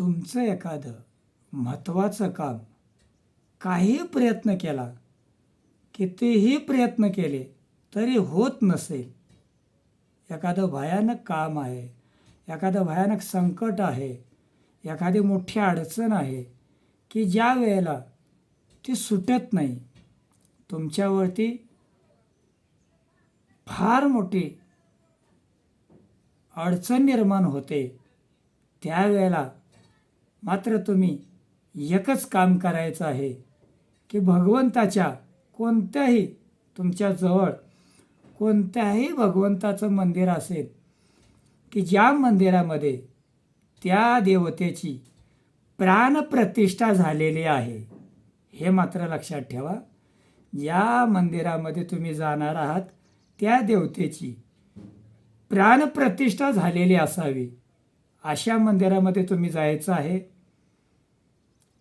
तुमचं एखादं महत्त्वाचं काम काही प्रयत्न केला कितीही प्रयत्न केले तरी होत नसेल. एखादं भयानक काम आहे एखादं भयानक संकट आहे एखादी मोठी अडचण आहे की ज्या वेळेला ती सुटत नाही तुमच्यावरती फार मोठी अडचण निर्माण होते. त्यावेळेला मात्र तुम्ही एकच काम करायचं आहे की भगवंताच्या कोणत्याही तुमच्याजवळ कोणत्याही भगवंताचं मंदिर असेल की ज्या मंदिरामध्ये त्या देवतेची प्राणप्रतिष्ठा झालेली आहे हे मात्र लक्षात ठेवा. ज्या मंदिरामध्ये तुम्ही जाणार आहात त्या देवतेची प्राणप्रतिष्ठा झालेली असावी अशा मंदिरामध्ये तुम्ही जायचं आहे.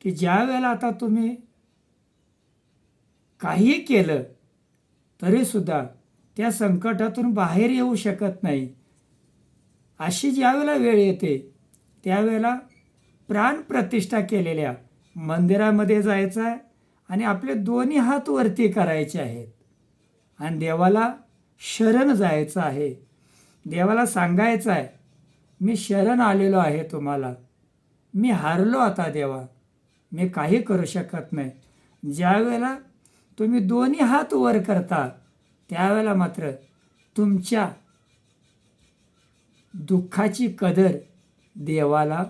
की ज्या वेळेला आता तुम्ही काही केलं तरीसुद्धा त्या संकटातून बाहेर येऊ शकत नाही. अशी ज्यावेळेला वेळ येते त्यावेळेला प्राणप्रतिष्ठा केलेल्या मंदिरामध्ये जायचं आहे आणि आपले दोन्ही हात वरती करायचे आहेत. आणि देवाला शरण जायचं आहे. देवाला सांगायचं आहे मी शरण आलेलो आहे तुम्हाला. मी हारलो आता देवा. मी काही करू शकत नाही. ज्यावेळेला तुम्ही दोन्ही हात वर करता त्यावेळेला मात्र तुमच्या दुःखाची कदर देवाला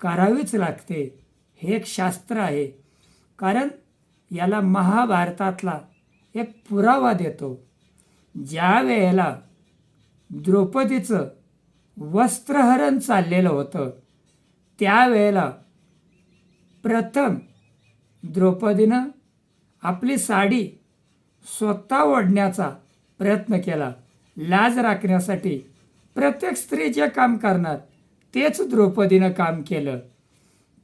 करावीच लागते. हे एक शास्त्र आहे. कारण याला महाभारतातला एक पुरावा देतो. ज्या वेळेला द्रौपदीचं वस्त्रहरण चाललेलं होतं त्यावेळेला प्रथम द्रौपदीनं आपली साडी स्वतः ओढण्याचा प्रयत्न केला. लाज राखण्यासाठी प्रत्येक स्त्री जे काम करणार तेच द्रौपदीनं काम केलं.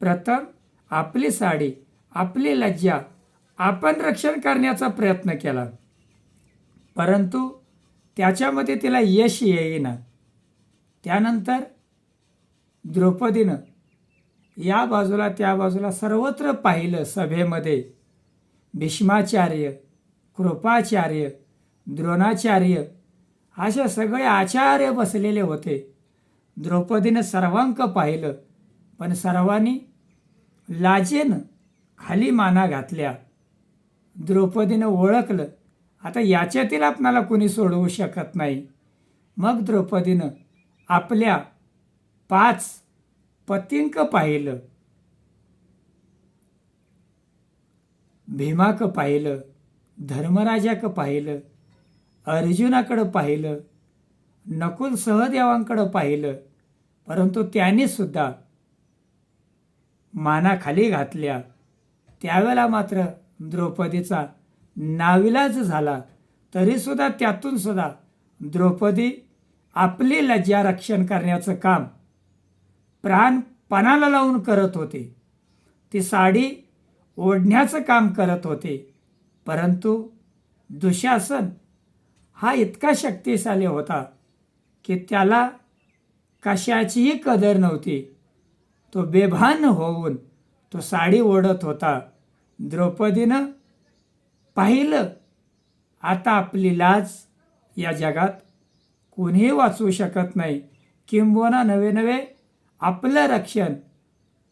प्रथम आपली साडी आपली लज्जा आपण रक्षण करण्याचा प्रयत्न केला. परंतु त्याच्यामध्ये तिला यश येईना. त्यानंतर द्रौपदीनं या बाजूला त्या बाजूला सर्वत्र पाहिलं सभेमध्ये. भीष्माचार्य कृपाचार्य द्रोणाचार्य असे सगळे आचार्य बसलेले होते. द्रौपदीनं सर्वांक पाहिलं पण सर्वांनी लाजेनं खाली माना घातल्या. द्रौपदीनं ओळखलं आता याच्यातील आपणाला कोणी सोडवू शकत नाही. मग द्रौपदीनं आपल्या पाच पतींक पाहिलं. भीमाक पाहिलं. धर्मराजाक पाहिलं. अर्जुनाकडं पाहिलं. नकुल सहदेवांकडं पाहिलं. परंतु त्याने सुद्धा मानाखाली घातल्या. त्यावेळेला मात्र द्रौपदीचा नाविलाज झाला. तरीसुद्धा त्यातून सुद्धा द्रौपदी आपली लज्जा रक्षण करण्याचं काम प्राण पणाला लावून करत होते. ती साडी ओढण्याचं काम करत होते. परंतु दुशासन हा इतका शक्तिशाली होता की त्याला कशाचीही कदर नव्हती. तो बेभान होऊन तो साडी ओढत होता. द्रौपदीनं पाहिलं आता आपली लाज या जगात कोणीही वाचवू शकत नाही. किंबहुना नवे नवे आपलं रक्षण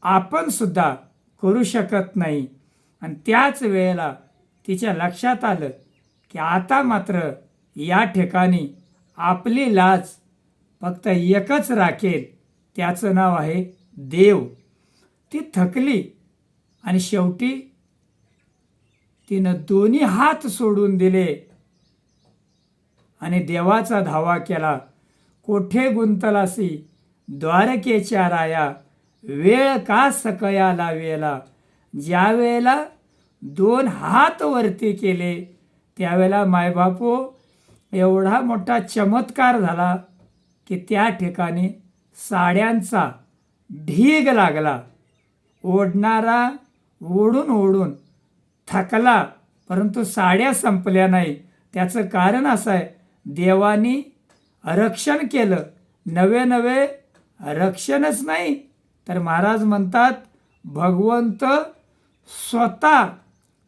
आपण सुद्धा करू शकत नाही. आणि त्याच वेळेला तिच्या लक्षात आलं की आता मात्र या ठिकाणी आपली लाज फक्त एकच राखेल. त्याचं नाव आहे देव. ती थकली आणि शेवटी तिनं दोन्ही हात सोडून दिले आणि देवाचा धावा केला. कोठे गुंतलासी? द्वारकेच्या राया वेळ का सकया लावेला? ज्या वेळेला दोन हात वरती केले त्यावेळेला मायबापू एवढा मोठा चमत्कार झाला की त्या ठिकाणी साड्यांचा ढीग लागला. ओढणारा ओढून ओढून थकला परंतु साड्या संपल्या नाही. त्याचं कारण असं आहे देवानी रक्षण केलं. नवे नवे रक्षणच नाही. तर महाराज म्हणतात भगवंत स्वतः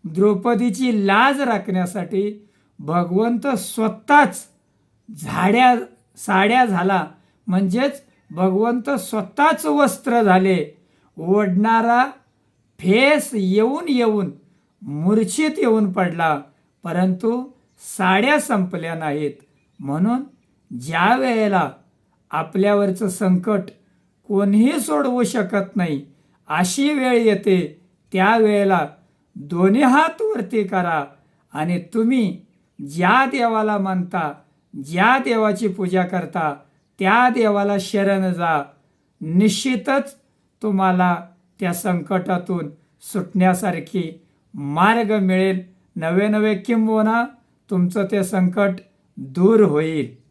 द्रौपदीची लाज राखण्यासाठी भगवंत स्वतःच झाड्या साड्या झाला. म्हणजेच भगवंत स्वतःच वस्त्र झाले. ओढणारा फेस येऊन येऊन मूर्छित येऊन पडला. परंतु साड्या संपल्या नाहीत. म्हणून ज्या वेळेला आपल्यावरचं संकट कोणीही सोडवू शकत नाही. अशी वेळ येते त्यावेळेला दोन्ही हात वरती करा आणि तुम्ही ज्या देवाला मानता ज्या देवाची पूजा करता त्या देवाला शरण जा. निश्चितच तुम्हाला त्या संकटातून सुटण्यासारखी मार्ग मिळेल. नवे नवे किंबोना तुमचं ते संकट दूर होईल.